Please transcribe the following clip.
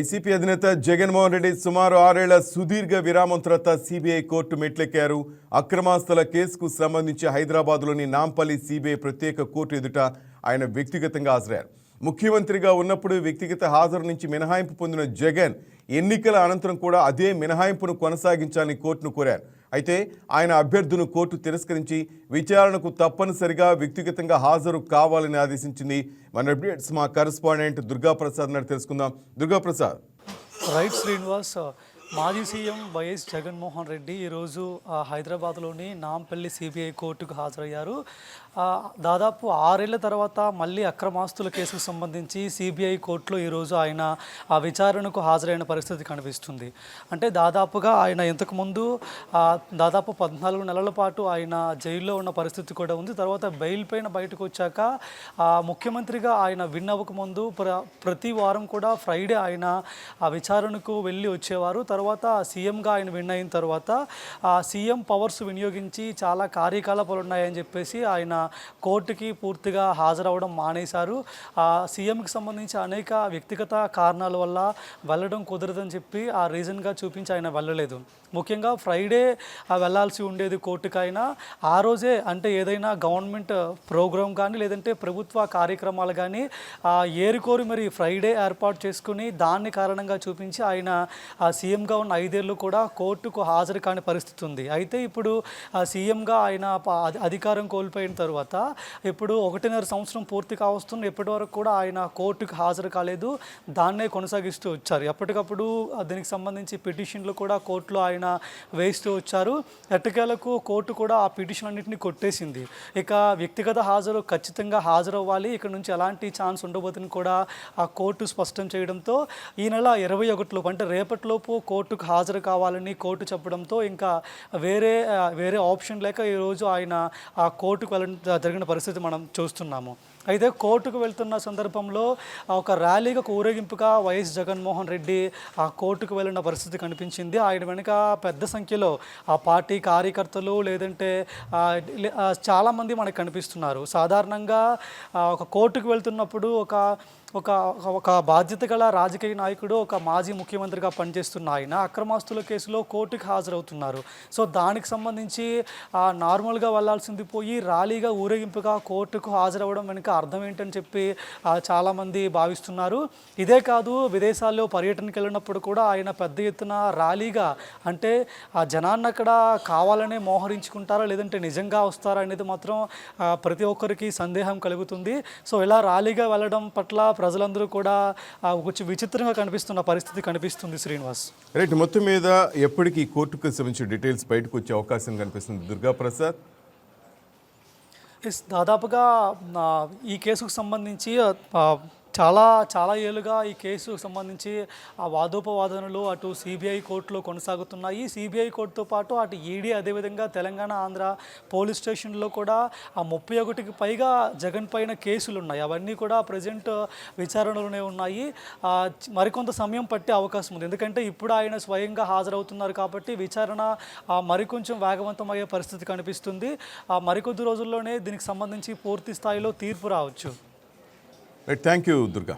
YCP అధినేత జగన్మోహన్ రెడ్డి సుమారు ఆరేళ్ళ సుదీర్ఘ విరామం తర్వాత సిబిఐ కోర్టు మెట్లెక్కారు. అక్రమాస్తుల కేసుకు సంబంధించి హైదరాబాద్లోని నాంపల్లి సిబిఐ ప్రత్యేక కోర్టు ఎదుట ఆయన వ్యక్తిగతంగా హాజరయ్యారు. ముఖ్యమంత్రిగా ఉన్నప్పుడు వ్యక్తిగత హాజరు నుంచి మినహాయింపు పొందిన జగన్ ఎన్నికల అనంతరం కూడా అదే మినహాయింపును కొనసాగించాలని కోర్టును కోరారు. అయితే ఆయన అభ్యర్థును కోర్టు తిరస్కరించి విచారణకు తప్పనిసరిగా వ్యక్తిగతంగా హాజరు కావాలని ఆదేశించింది. మన అప్డేట్స్ మా కరస్పాండెంట్ దుర్గాప్రసాద్ నాడు తెలుసుకుందాం. దుర్గాప్రసాద్. రైట్ శ్రీనివాస్ మాజీ సీఎం వైఎస్ జగన్మోహన్ రెడ్డి ఈరోజు హైదరాబాద్లోని నాంపల్లి సిబిఐ కోర్టుకు హాజరయ్యారు. దాదాపు ఆరేళ్ళ తర్వాత మళ్ళీ అక్రమాస్తుల కేసుకు సంబంధించి సిబిఐ కోర్టులో ఈరోజు ఆయన ఆ విచారణకు హాజరైన పరిస్థితి కనిపిస్తుంది. అంటే దాదాపుగా ఆయన ఇంతకుముందు దాదాపు పద్నాలుగు నెలల పాటు ఆయన జైల్లో ఉన్న పరిస్థితి కూడా ఉంది. తర్వాత బెయిల్ పైన బయటకు వచ్చాక ముఖ్యమంత్రిగా ఆయన విన్ అవ్వకముందు ప్ర ప్రతి వారం కూడా ఫ్రైడే ఆయన ఆ విచారణకు వెళ్ళి వచ్చేవారు. తర్వాత తర్వాత సీఎంగా ఆయన విన్ అయిన తర్వాత ఆ సీఎం పవర్స్ వినియోగించి చాలా కార్యకలాపాలు ఉన్నాయని చెప్పేసి ఆయన కోర్టుకి పూర్తిగా హాజరవడం మానేశారు. ఆ సీఎంకి సంబంధించి అనేక వ్యక్తిగత కారణాల వల్ల వెళ్ళడం కుదరదని చెప్పి ఆ రీజన్గా చూపించి ఆయన వెళ్ళలేదు. ముఖ్యంగా ఫ్రైడే వెళ్ళాల్సి ఉండేది కోర్టుకైనా ఆ రోజే అంటే ఏదైనా గవర్నమెంట్ ప్రోగ్రామ్ కానీ లేదంటే ప్రభుత్వ కార్యక్రమాలు కానీ ఆ ఏరుకోరి మరి ఫ్రైడే ఏర్పాటు చేసుకుని దాన్ని కారణంగా చూపించి ఆయన ఆ సీఎంగా ఉన్న ఐదేళ్ళు కూడా కోర్టుకు హాజరు కాని పరిస్థితి ఉంది. అయితే ఇప్పుడు సీఎంగా ఆయన అధికారం కోల్పోయిన తర్వాత ఇప్పుడు ఒకటిన్నర సంవత్సరం పూర్తి కావస్తుంది ఇప్పటి వరకు కూడా ఆయన కోర్టుకు హాజరు కాలేదు. దాన్నే కొనసాగిస్తూ వచ్చారు. ఎప్పటికప్పుడు దీనికి సంబంధించి పిటిషన్లు కూడా కోర్టులో ఆయన వేస్తూ వచ్చారు. ఎట్టకేలకు కోర్టు కూడా ఆ పిటిషన్ అన్నింటినీ కొట్టేసింది. ఇక వ్యక్తిగత హాజరు ఖచ్చితంగా హాజరవ్వాలి. ఇక్కడ నుంచి ఎలాంటి ఛాన్స్ ఉండబోతుందని కూడా ఆ కోర్టు స్పష్టం చేయడంతో ఈ నెల ఇరవై ఒకటిలోపు అంటే రేపటిలోపు కోర్టుకు హాజరు కావాలని కోర్టు చెప్పడంతో ఇంకా వేరే వేరే ఆప్షన్ లేక ఈరోజు ఆయన ఆ కోర్టుకు వెళ్ళడం జరిగిన పరిస్థితి మనం చూస్తున్నాము. అయితే కోర్టుకు వెళ్తున్న సందర్భంలో ఒక ర్యాలీగా ఊరేగింపుగా వైఎస్ జగన్మోహన్ రెడ్డి ఆ కోర్టుకు వెళ్ళిన పరిస్థితి కనిపించింది. ఆయన వెనుక పెద్ద సంఖ్యలో ఆ పార్టీ కార్యకర్తలు లేదంటే చాలామంది మనకు కనిపిస్తున్నారు. సాధారణంగా ఒక కోర్టుకు వెళ్తున్నప్పుడు ఒక ఒక ఒక- బాధ్యత గల రాజకీయ నాయకుడు ఒక మాజీ ముఖ్యమంత్రిగా పనిచేస్తున్న ఆయన అక్రమాస్తుల కేసులో కోర్టుకు హాజరవుతున్నారు. సో దానికి సంబంధించి నార్మల్గా వెళ్ళాల్సింది పోయి ర్యాలీగా ఊరేగింపుగా కోర్టుకు హాజరవ్వడం వెనుక అర్థం ఏంటని చెప్పి చాలామంది భావిస్తున్నారు. ఇదే కాదు విదేశాల్లో పర్యటనకి వెళ్ళినప్పుడు కూడా ఆయన పెద్ద ఎత్తున ర్యాలీగా అంటే ఆ జనాన్ని అక్కడ కావాలనే మోహరించుకుంటారా లేదంటే నిజంగా వస్తారా అనేది మాత్రం ప్రతి ఒక్కరికి సందేహం కలుగుతుంది. సో ఇలా ర్యాలీగా వెళ్ళడం పట్ల ప్రజలందరూ కూడా కొంచెం విచిత్రంగా కనిపిస్తున్న పరిస్థితి కనిపిస్తుంది శ్రీనివాస్. రైట్ మొత్తం మీద ఎప్పటికీ కోర్టుకు సంబంధించిన డీటెయిల్స్ బయటకు వచ్చే అవకాశం కనిపిస్తుంది. దుర్గాప్రసాద్ ఎస్ దాదాపుగా ఈ కేసుకు సంబంధించి చాలా చాలా ఏళ్ళుగా ఈ కేసుకు సంబంధించి ఆ వాదోపవాదనలు అటు సిబిఐ కోర్టులో కొనసాగుతున్నాయి. సిబిఐ కోర్టుతో పాటు అటు ఈడీ అదేవిధంగా తెలంగాణ ఆంధ్ర పోలీస్ స్టేషన్లో కూడా ఆ ముప్పై ఒకటికి పైగా జగన్ పైన కేసులు ఉన్నాయి అవన్నీ కూడా ప్రజెంట్ విచారణలోనే ఉన్నాయి. మరికొంత సమయం పట్టే అవకాశం ఉంది. ఎందుకంటే ఇప్పుడు ఆయన స్వయంగా హాజరవుతున్నారు కాబట్టి విచారణ ఆ, మరికొంచెం వేగవంతమయ్యే పరిస్థితి కనిపిస్తుంది. ఆ మరికొద్ది రోజుల్లోనే దీనికి సంబంధించి పూర్తి స్థాయిలో తీర్పు రావచ్చు. Right thank you Durga